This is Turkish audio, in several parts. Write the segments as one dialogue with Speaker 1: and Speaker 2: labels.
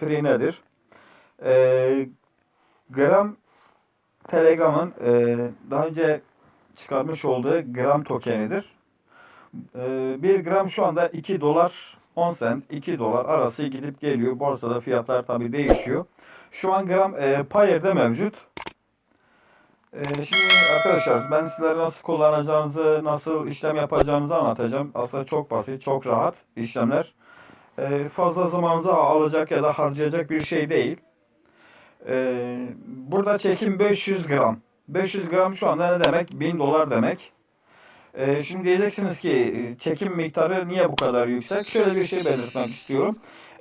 Speaker 1: Free nedir? Ee, Gram Telegram'ın e, daha önce çıkarmış olduğu gram tokenidir. E, 1 gram şu anda 2 dolar 10 sent 2 dolar arası gidip geliyor. Borsada fiyatlar tabi değişiyor. Şu an gram e, Payer'de mevcut. E, şimdi arkadaşlar ben sizlere nasıl kullanacağınızı, nasıl işlem yapacağınızı anlatacağım. Aslında çok basit, çok rahat işlemler. E, fazla zamanınızı alacak ya da harcayacak bir şey değil. Ee, burada çekim 500 gram. 500 gram şu anda ne demek? 1000 dolar demek. Ee, şimdi diyeceksiniz ki çekim miktarı niye bu kadar yüksek? Şöyle bir şey belirtmek istiyorum.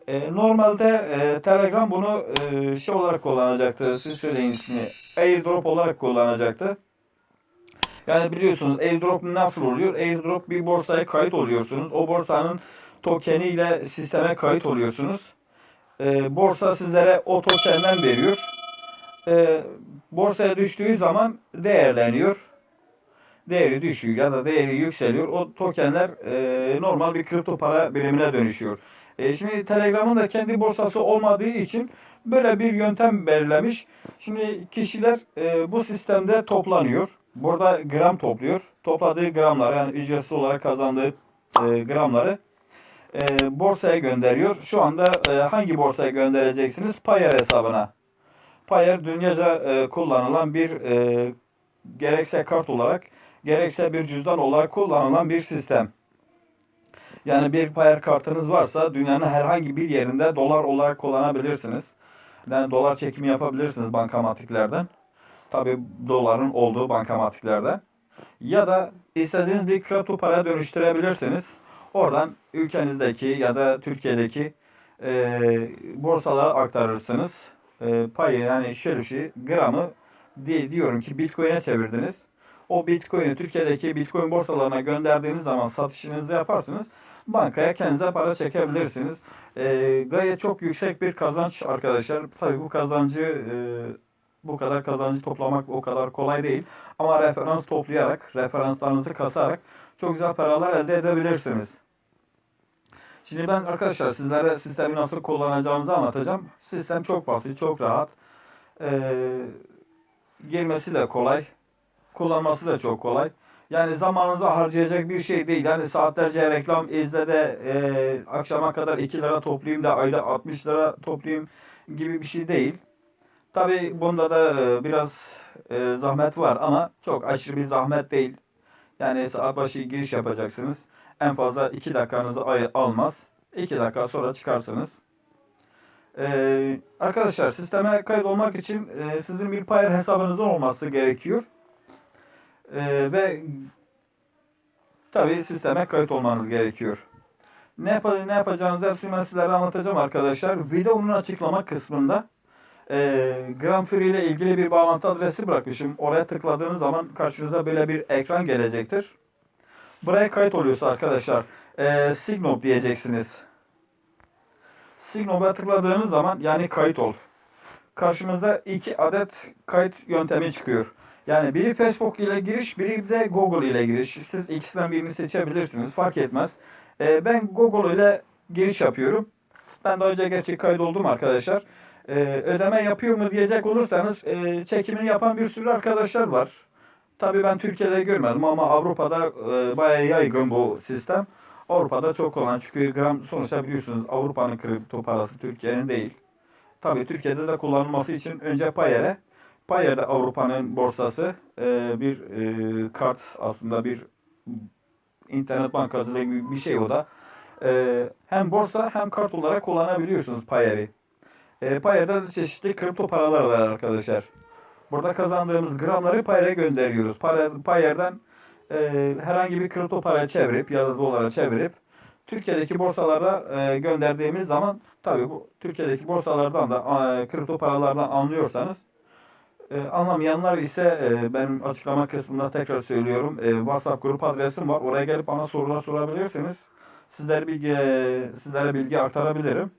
Speaker 1: Ee, normalde e, Telegram bunu e, şey olarak kullanacaktı. Siz söyleyin ismini. Airdrop olarak kullanacaktı. Yani biliyorsunuz airdrop nasıl oluyor? Airdrop bir borsaya kayıt oluyorsunuz. O borsanın tokeni ile sisteme kayıt oluyorsunuz e, borsa sizlere o tokenden veriyor. E, borsaya düştüğü zaman değerleniyor. Değeri düşüyor ya da değeri yükseliyor. O tokenler e, normal bir kripto para birimine dönüşüyor. E, şimdi Telegram'ın da kendi borsası olmadığı için böyle bir yöntem belirlemiş. Şimdi kişiler e, bu sistemde toplanıyor. Burada gram topluyor. Topladığı gramlar yani ücretsiz olarak kazandığı e, gramları e, borsaya gönderiyor. Şu anda e, hangi borsaya göndereceksiniz? Payer hesabına. Payer dünyaca e, kullanılan bir e, gerekse kart olarak gerekse bir cüzdan olarak kullanılan bir sistem. Yani bir Payer kartınız varsa dünyanın herhangi bir yerinde dolar olarak kullanabilirsiniz. Yani dolar çekimi yapabilirsiniz bankamatiklerden. Tabi doların olduğu bankamatiklerden. Ya da istediğiniz bir kripto para dönüştürebilirsiniz. Oradan ülkenizdeki ya da Türkiye'deki e, borsalara aktarırsınız. E, payı yani şerifi gramı diye diyorum ki Bitcoin'e çevirdiniz. O Bitcoin'i Türkiye'deki Bitcoin borsalarına gönderdiğiniz zaman satışınızı yaparsınız. Bankaya kendinize para çekebilirsiniz. E, gayet çok yüksek bir kazanç arkadaşlar. Tabii bu kazancı e, bu kadar kazancı toplamak o kadar kolay değil. Ama referans toplayarak, referanslarınızı kasarak çok güzel paralar elde edebilirsiniz. Şimdi ben arkadaşlar sizlere sistemi nasıl kullanacağınızı anlatacağım. Sistem çok basit, çok rahat. Ee, girmesi de kolay. Kullanması da çok kolay. Yani zamanınızı harcayacak bir şey değil. Yani saatlerce reklam izle de e, akşama kadar 2 lira toplayayım da ayda 60 lira toplayayım gibi bir şey değil. Tabi bunda da e, biraz e, zahmet var ama çok aşırı bir zahmet değil. Yani saat başı giriş yapacaksınız. En fazla 2 dakikanızı almaz. 2 dakika sonra çıkarsınız. Ee, arkadaşlar sisteme kayıt olmak için e, sizin bir Payer hesabınızın olması gerekiyor. Ee, ve tabi sisteme kayıt olmanız gerekiyor. Ne, yap ne yapacağınızı hepsini ben sizlere anlatacağım arkadaşlar. Videonun açıklama kısmında e, Grand Prix ile ilgili bir bağlantı adresi bırakmışım. Oraya tıkladığınız zaman karşınıza böyle bir ekran gelecektir. Buraya kayıt oluyorsa arkadaşlar e, Signop diyeceksiniz. Signop'a tıkladığınız zaman yani kayıt ol. Karşımıza iki adet kayıt yöntemi çıkıyor. Yani biri Facebook ile giriş, biri de Google ile giriş. Siz ikisinden birini seçebilirsiniz. Fark etmez. E, ben Google ile giriş yapıyorum. Ben daha önce gerçek kayıt oldum arkadaşlar. E, ödeme yapıyor mu diyecek olursanız e, çekimini yapan bir sürü arkadaşlar var. Tabii ben Türkiye'de görmedim ama Avrupa'da e, bayağı yaygın bu sistem. Avrupa'da çok olan çünkü gram sonuçta biliyorsunuz Avrupa'nın kripto parası Türkiye'nin değil. Tabii Türkiye'de de kullanılması için önce Payer'e. Payer de Avrupa'nın borsası e, bir e, kart aslında bir internet bankacılığı gibi bir şey o da. E, hem borsa hem kart olarak kullanabiliyorsunuz Payer'i. E, Payer'de çeşitli kripto paralar var arkadaşlar. Burada kazandığımız gramları Payer'e gönderiyoruz. Payer'den e, herhangi bir kripto paraya çevirip ya da dolara çevirip Türkiye'deki borsalara e, gönderdiğimiz zaman tabii bu Türkiye'deki borsalardan da e, kripto paralardan anlıyorsanız e, anlamayanlar ise e, benim açıklama kısmında tekrar söylüyorum. E, WhatsApp grup adresim var. Oraya gelip bana sorular sorabilirsiniz. Sizlere bilgi e, sizlere bilgi aktarabilirim.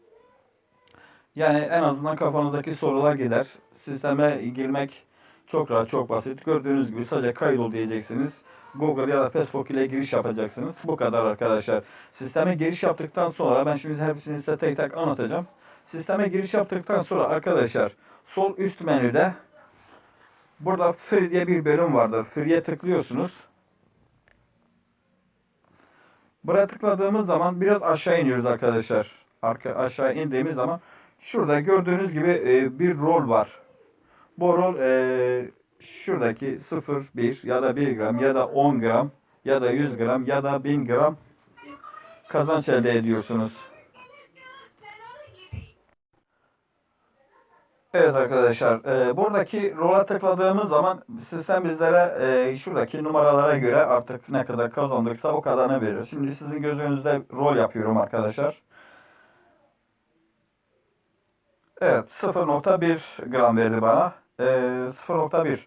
Speaker 1: Yani en azından kafanızdaki sorular gider. Sisteme girmek çok rahat, çok basit. Gördüğünüz gibi sadece kaydol diyeceksiniz. Google ya da Facebook ile giriş yapacaksınız. Bu kadar arkadaşlar. Sisteme giriş yaptıktan sonra ben şimdi hepsini size tek tek anlatacağım. Sisteme giriş yaptıktan sonra arkadaşlar sol üst menüde burada free diye bir bölüm vardır. Free'ye tıklıyorsunuz. Buraya tıkladığımız zaman biraz aşağı iniyoruz arkadaşlar. Arka, aşağı indiğimiz zaman şurada gördüğünüz gibi e, bir rol var. Bu rol e, şuradaki 0, 1 ya da 1 gram ya da 10 gram ya da 100 gram ya da 1000 gram kazanç elde ediyorsunuz. Evet arkadaşlar, e, buradaki rola tıkladığımız zaman sistem bizlere e, şuradaki numaralara göre artık ne kadar kazandıksa o kadarını verir. Şimdi sizin gözünüzde rol yapıyorum arkadaşlar. Evet, 0.1 gram verdi bana. E, 0.1.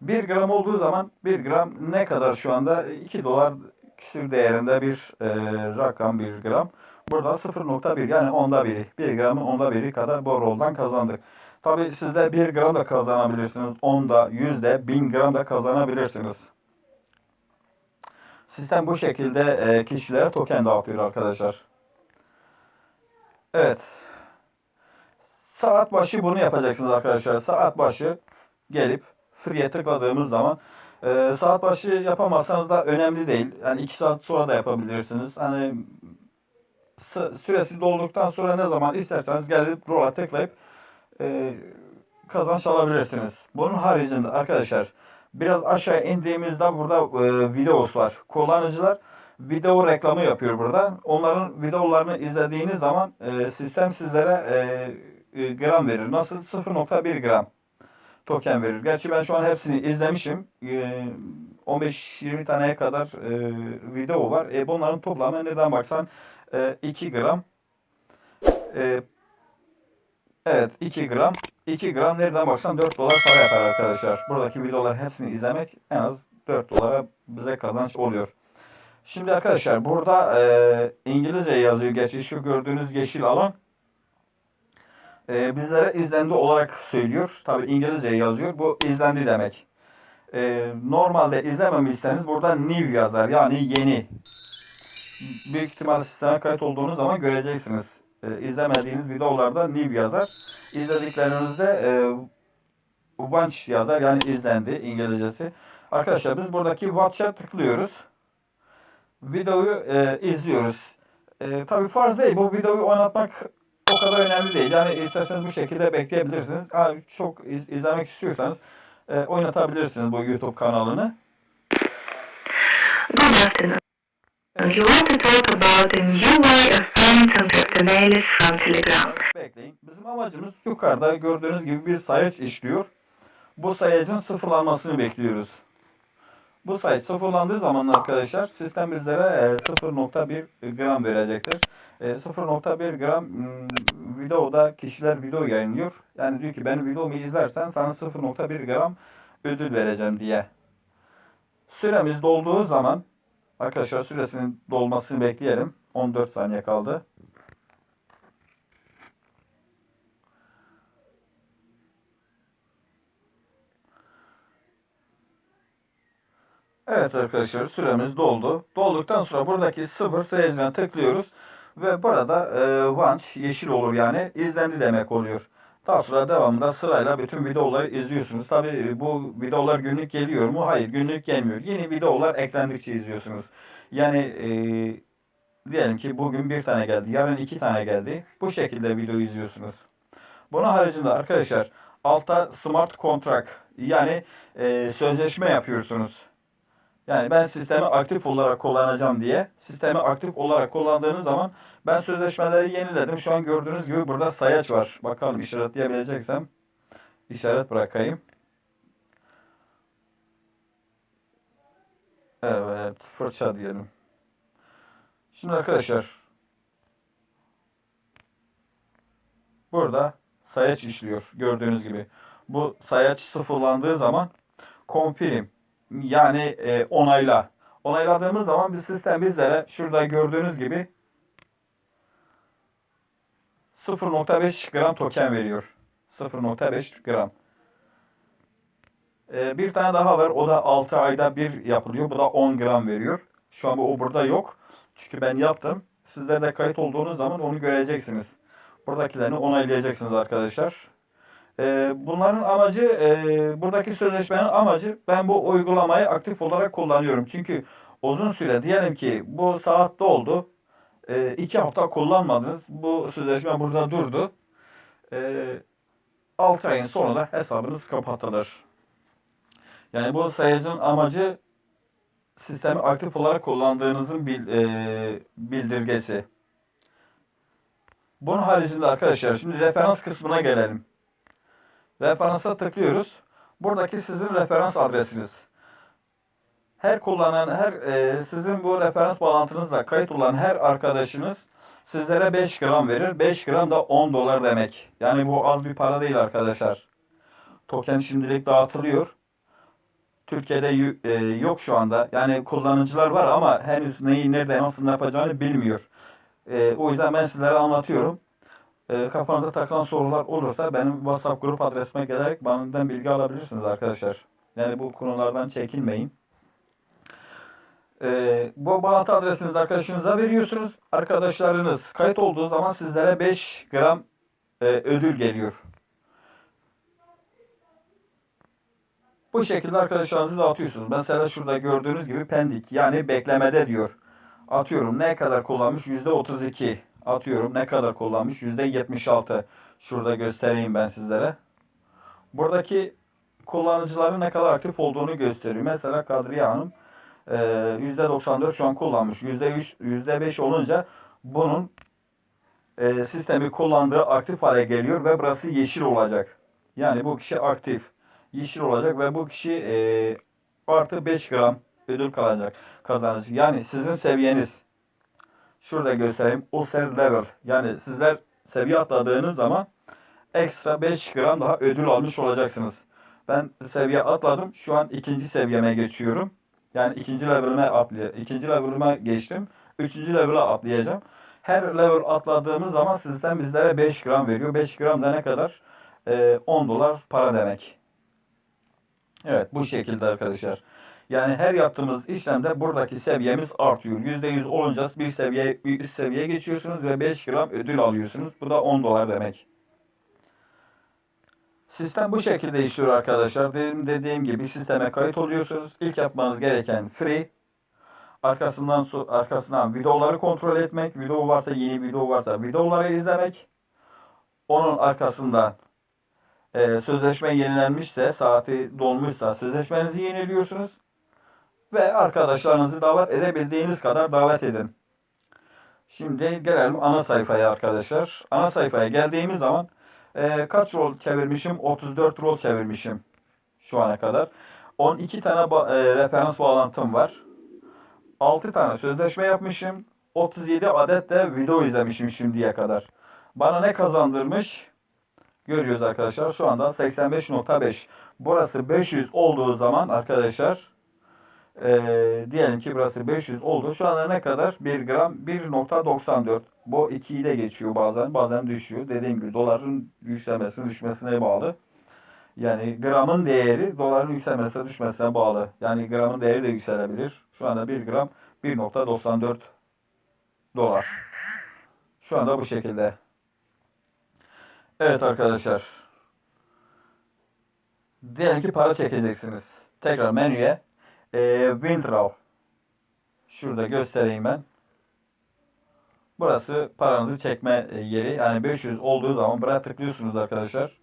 Speaker 1: 1 gram olduğu zaman 1 gram ne kadar şu anda? 2 dolar küsür değerinde bir e, rakam 1 gram. Burada 0.1 yani onda biri. 1 gramın onda biri kadar bu roldan kazandık. Tabi siz de 1 gram da kazanabilirsiniz. 10'da, 100'de, 1000 gram da kazanabilirsiniz. Sistem bu şekilde e, kişilere token dağıtıyor arkadaşlar. Evet. Saat başı bunu yapacaksınız arkadaşlar. Saat başı gelip free'ye tıkladığımız zaman e, saat başı yapamazsanız da önemli değil. Yani 2 saat sonra da yapabilirsiniz. Hani süresi dolduktan sonra ne zaman isterseniz gelip rola tıklayıp e, kazanç alabilirsiniz. Bunun haricinde arkadaşlar biraz aşağı indiğimizde burada e, videos var. Kullanıcılar video reklamı yapıyor burada. Onların videolarını izlediğiniz zaman e, sistem sizlere e, gram verir. Nasıl? 0.1 gram token verir. Gerçi ben şu an hepsini izlemişim. E, 15-20 taneye kadar e, video var. E, bunların toplamı nereden baksan e, 2 gram. E, Evet 2 gram. 2 gram nereden baksan 4 dolar para yapar arkadaşlar. Buradaki videolar hepsini izlemek en az 4 dolara bize kazanç oluyor. Şimdi arkadaşlar burada e, İngilizce yazıyor. Gerçi şu gördüğünüz yeşil alan e, bizlere izlendi olarak söylüyor. Tabi İngilizce yazıyor. Bu izlendi demek. E, normalde izlememişseniz burada new yazar. Yani yeni. Büyük ihtimal sisteme kayıt olduğunuz zaman göreceksiniz e, izlemediğiniz videolarda new yazar. İzlediklerinizde e, watch yazar yani izlendi İngilizcesi. Arkadaşlar biz buradaki watch'a tıklıyoruz. Videoyu e, izliyoruz. E, tabii farz değil bu videoyu oynatmak kadar önemli değil. Yani isterseniz bu şekilde bekleyebilirsiniz. Ha, çok iz, izlemek istiyorsanız e, oynatabilirsiniz bu YouTube kanalını.
Speaker 2: Good afternoon. You want to talk about a new way of paying cryptomailers from Telegram.
Speaker 1: Bekleyin. Bizim amacımız yukarıda gördüğünüz gibi bir sayaç işliyor. Bu sayacın sıfırlanmasını bekliyoruz. Bu sayı sıfırlandığı zaman arkadaşlar sistem bizlere e, 0.1 gram verecektir. E, 0.1 gram m, videoda kişiler video yayınlıyor. Yani diyor ki benim videomu izlersen sana 0.1 gram ödül vereceğim diye. Süremiz dolduğu zaman arkadaşlar süresinin dolmasını bekleyelim. 14 saniye kaldı. Evet arkadaşlar süremiz doldu. Dolduktan sonra buradaki sıfır seyirciden tıklıyoruz. Ve burada e, watch yeşil olur yani izlendi demek oluyor. Daha sonra devamında sırayla bütün videoları izliyorsunuz. Tabi bu videolar günlük geliyor mu? Hayır günlük gelmiyor. Yeni videolar eklendikçe izliyorsunuz. Yani e, diyelim ki bugün bir tane geldi. Yarın iki tane geldi. Bu şekilde video izliyorsunuz. Bunun haricinde arkadaşlar alta smart contract yani e, sözleşme yapıyorsunuz. Yani ben sistemi aktif olarak kullanacağım diye. Sistemi aktif olarak kullandığınız zaman ben sözleşmeleri yeniledim. Şu an gördüğünüz gibi burada sayaç var. Bakalım işaretleyebileceksem işaret bırakayım. Evet, fırça diyelim. Şimdi arkadaşlar burada sayaç işliyor gördüğünüz gibi. Bu sayaç sıfırlandığı zaman confirm yani e, onayla. Onayladığımız zaman bir sistem bizlere şurada gördüğünüz gibi 0.5 gram token veriyor. 0.5 gram. E, bir tane daha var. O da 6 ayda bir yapılıyor. Bu da 10 gram veriyor. Şu an bu o burada yok. Çünkü ben yaptım. Sizler de kayıt olduğunuz zaman onu göreceksiniz. Buradakilerini onaylayacaksınız arkadaşlar. Ee, bunların amacı, e, buradaki sözleşmenin amacı ben bu uygulamayı aktif olarak kullanıyorum. Çünkü uzun süre diyelim ki bu saatte oldu. E, iki hafta kullanmadınız. Bu sözleşme burada durdu. E, 6 ayın sonunda hesabınız kapatılır. Yani bu sayacın amacı sistemi aktif olarak kullandığınızın e, bildirgesi. Bunun haricinde arkadaşlar şimdi referans kısmına gelelim. Referansa tıklıyoruz. Buradaki sizin referans adresiniz. Her kullanan, her e, sizin bu referans bağlantınızla kayıt olan her arkadaşınız sizlere 5 gram verir. 5 gram da 10 dolar demek. Yani bu az bir para değil arkadaşlar. Token şimdilik dağıtılıyor. Türkiye'de e, yok şu anda. Yani kullanıcılar var ama henüz neyi nerede nasıl yapacağını bilmiyor. E, o yüzden ben sizlere anlatıyorum. E, kafanıza takılan sorular olursa benim WhatsApp grup adresime gelerek benden bilgi alabilirsiniz arkadaşlar. Yani bu konulardan çekinmeyin. E, bu bağlantı adresinizi arkadaşınıza veriyorsunuz. Arkadaşlarınız kayıt olduğu zaman sizlere 5 gram e, ödül geliyor. Bu şekilde arkadaşlarınızı dağıtıyorsunuz. Mesela şurada gördüğünüz gibi pendik yani beklemede diyor. Atıyorum ne kadar kullanmış? %32. Atıyorum ne kadar kullanmış? %76. Şurada göstereyim ben sizlere. Buradaki kullanıcıların ne kadar aktif olduğunu gösteriyor. Mesela Kadriye Hanım e, %94 şu an kullanmış. %3, %5 olunca bunun e, sistemi kullandığı aktif hale geliyor ve burası yeşil olacak. Yani bu kişi aktif yeşil olacak ve bu kişi e, artı 5 gram ödül kalacak kazanacak. Yani sizin seviyeniz şurada göstereyim ulcer level yani sizler seviye atladığınız zaman ekstra 5 gram daha ödül almış olacaksınız. Ben seviye atladım. Şu an ikinci seviyeme geçiyorum. Yani ikinci level'ime atlay ikinci level'ime geçtim. Üçüncü level'a atlayacağım. Her level atladığımız zaman sistem bizlere 5 gram veriyor. 5 gram da ne kadar? Ee, 10 dolar para demek. Evet bu şekilde arkadaşlar. Yani her yaptığımız işlemde buradaki seviyemiz artıyor. %100 olunca bir seviye bir üst seviyeye geçiyorsunuz ve 5 gram ödül alıyorsunuz. Bu da 10 dolar demek. Sistem bu şekilde işliyor arkadaşlar. Dediğim, dediğim gibi sisteme kayıt oluyorsunuz. İlk yapmanız gereken free. Arkasından arkasından videoları kontrol etmek. Video varsa yeni video varsa videoları izlemek. Onun arkasından e, sözleşme yenilenmişse, saati dolmuşsa sözleşmenizi yeniliyorsunuz. Ve arkadaşlarınızı davet edebildiğiniz kadar davet edin. Şimdi gelelim ana sayfaya arkadaşlar. Ana sayfaya geldiğimiz zaman e, kaç rol çevirmişim? 34 rol çevirmişim şu ana kadar. 12 tane ba- e, referans bağlantım var. 6 tane sözleşme yapmışım. 37 adet de video izlemişim şimdiye kadar. Bana ne kazandırmış? Görüyoruz arkadaşlar. Şu anda 85.5. Burası 500 olduğu zaman arkadaşlar eee, diyelim ki burası 500 oldu. Şu anda ne kadar? 1 gram 1.94. Bu 2 ile geçiyor bazen. Bazen düşüyor. Dediğim gibi doların yükselmesine düşmesine bağlı. Yani gramın değeri doların yükselmesine düşmesine bağlı. Yani gramın değeri de yükselebilir. Şu anda 1 gram 1.94 dolar. Şu anda bu şekilde. Evet arkadaşlar. Diyelim ki para çekeceksiniz. Tekrar menüye. E. Şurada göstereyim ben. Burası paranızı çekme e, yeri. Yani 500 olduğu zaman buraya tıklıyorsunuz arkadaşlar.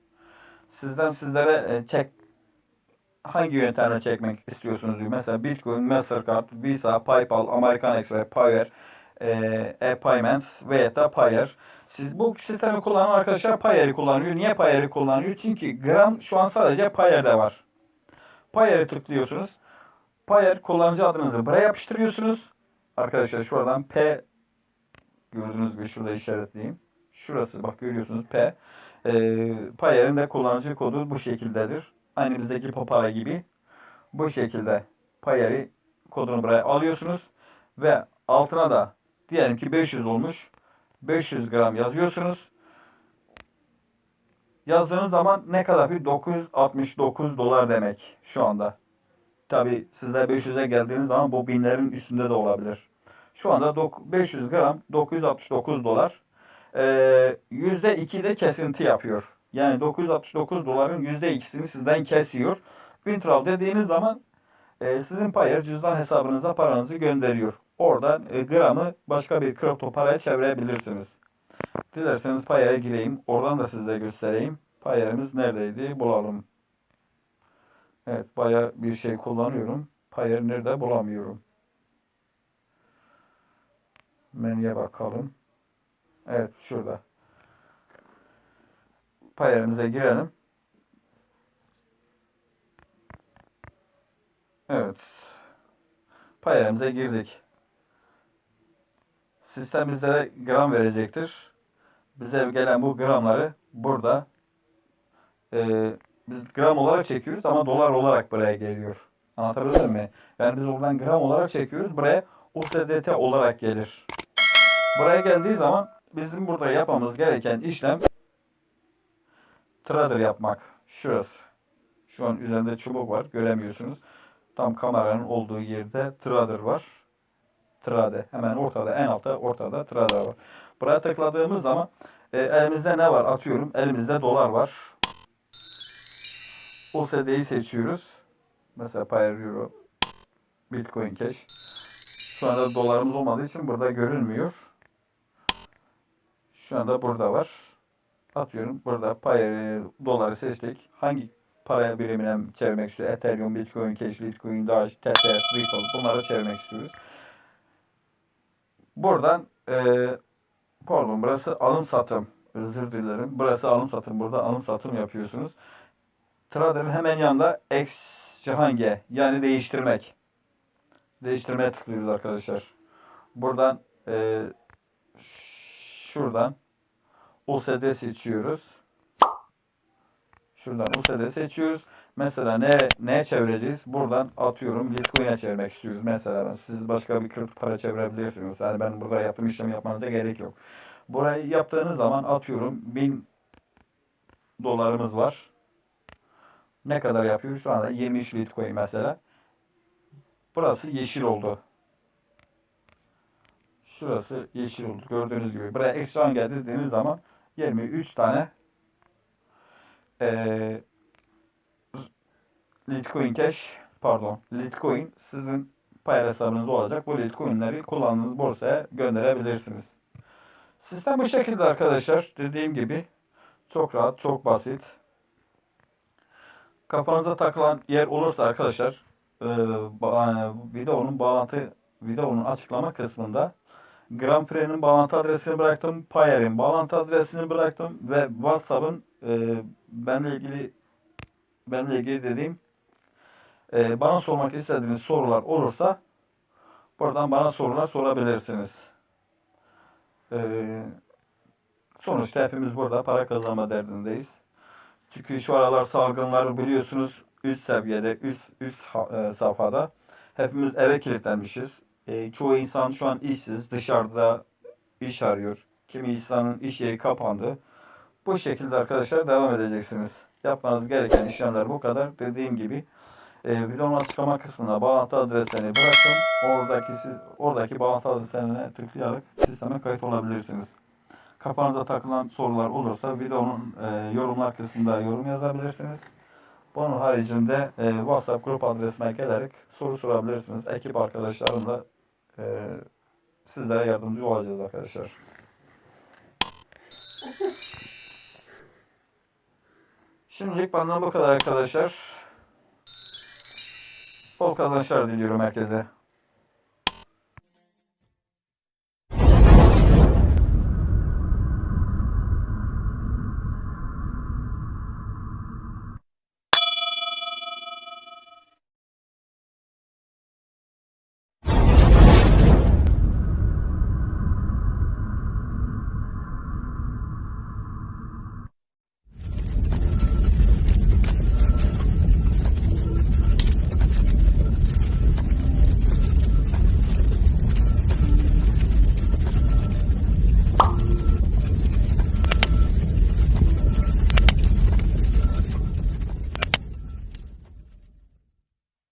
Speaker 1: Sizden sizlere e, çek hangi yöntemle çekmek istiyorsunuz diyor. Mesela Bitcoin, Mastercard, Visa, PayPal, American Express, Payer, e, e-Payments veya da Payer. Siz bu sistemi kullanan arkadaşlar Payer'i kullanıyor. Niye Payer'i kullanıyor? Çünkü gram şu an sadece Payer'de var. Payer'i tıklıyorsunuz. Payer kullanıcı adınızı buraya yapıştırıyorsunuz. Arkadaşlar şuradan P gördüğünüz gibi şurada işaretleyeyim. Şurası bak görüyorsunuz P. E, Payer'in de kullanıcı kodu bu şekildedir. Aynı bizdeki Papara gibi. Bu şekilde Payer'i kodunu buraya alıyorsunuz. Ve altına da diyelim ki 500 olmuş. 500 gram yazıyorsunuz. Yazdığınız zaman ne kadar bir 969 dolar demek şu anda. Tabi sizler 500'e geldiğiniz zaman bu binlerin üstünde de olabilir. Şu anda dok- 500 gram 969 dolar. e, %2 de kesinti yapıyor. Yani 969 doların %2'sini sizden kesiyor. Wintral dediğiniz zaman e, sizin Payer cüzdan hesabınıza paranızı gönderiyor. Oradan e, gramı başka bir kripto paraya çevirebilirsiniz. Dilerseniz Payer'e gireyim. Oradan da size göstereyim. Payer'imiz neredeydi? Bulalım. Evet, baya bir şey kullanıyorum. Nerede bulamıyorum. Menüye bakalım. Evet, şurada. Payer'imize girelim. Evet. Payer'imize girdik. Sistem bizlere gram verecektir. Bize gelen bu gramları burada e, biz gram olarak çekiyoruz ama dolar olarak buraya geliyor. Anlatabildim mi? Yani biz oradan gram olarak çekiyoruz. Buraya USDT olarak gelir. Buraya geldiği zaman bizim burada yapmamız gereken işlem trader yapmak. Şurası. Şu an üzerinde çubuk var. Göremiyorsunuz. Tam kameranın olduğu yerde trader var. Trade. Hemen ortada, en altta ortada trader var. Buraya tıkladığımız zaman e, elimizde ne var? Atıyorum. Elimizde dolar var. USD'yi seçiyoruz. Mesela Payer Euro, Bitcoin Cash. Şu anda dolarımız olmadığı için burada görünmüyor. Şu anda burada var. Atıyorum burada Payer doları seçtik. Hangi paraya birimine çevirmek istiyor? Ethereum, Bitcoin Cash, Litecoin, Dash, Tether, Ripple bunları çevirmek istiyoruz. Buradan eee pardon burası alım satım. Özür dilerim. Burası alım satım. Burada alım satım yapıyorsunuz. Trader'ın hemen yanında exchange yani değiştirmek. Değiştirmeye tıklıyoruz arkadaşlar. Buradan eee şuradan USD seçiyoruz. Şuradan USD seçiyoruz. Mesela ne neye çevireceğiz? Buradan atıyorum Litecoin'e çevirmek istiyoruz. Mesela siz başka bir kripto para çevirebilirsiniz. Yani ben burada yaptığım işlemi yapmanıza gerek yok. Burayı yaptığınız zaman atıyorum 1000 dolarımız var. Ne kadar yapıyor? Şu anda 23 Litecoin mesela. Burası yeşil oldu. Şurası yeşil oldu. Gördüğünüz gibi. Buraya ekran geldi dediğiniz zaman 23 tane eee Litecoin Cash pardon Litecoin sizin pay hesabınızda olacak. Bu Litecoin'leri kullandığınız borsaya gönderebilirsiniz. Sistem bu şekilde arkadaşlar. Dediğim gibi çok rahat, çok basit. Kafanıza takılan yer olursa arkadaşlar e, videonun bağlantı videonun açıklama kısmında Grand Prix'nin bağlantı adresini bıraktım. Payer'in bağlantı adresini bıraktım ve WhatsApp'ın e, benimle ilgili benimle ilgili dediğim e, bana sormak istediğiniz sorular olursa buradan bana sorular sorabilirsiniz. E, sonuçta hepimiz burada para kazanma derdindeyiz. Çünkü şu aralar salgınlar biliyorsunuz üst seviyede, üst üst e, safhada. Hepimiz eve kilitlenmişiz. E, çoğu insan şu an işsiz, dışarıda iş arıyor. Kimi insanın iş yeri kapandı. Bu şekilde arkadaşlar devam edeceksiniz. Yapmanız gereken işlemler bu kadar. Dediğim gibi e, videonun açıklama kısmına bağlantı adreslerini bırakın. Oradaki siz, oradaki bağlantı adreslerine tıklayarak sisteme kayıt olabilirsiniz. Kafanıza takılan sorular olursa videonun e, yorumlar kısmında yorum yazabilirsiniz. Bunun haricinde e, WhatsApp grup adresime gelerek soru sorabilirsiniz. Ekip arkadaşlarımla e, sizlere yardımcı olacağız arkadaşlar. Şimdilik benden bu kadar arkadaşlar. Bol kazançlar diliyorum herkese.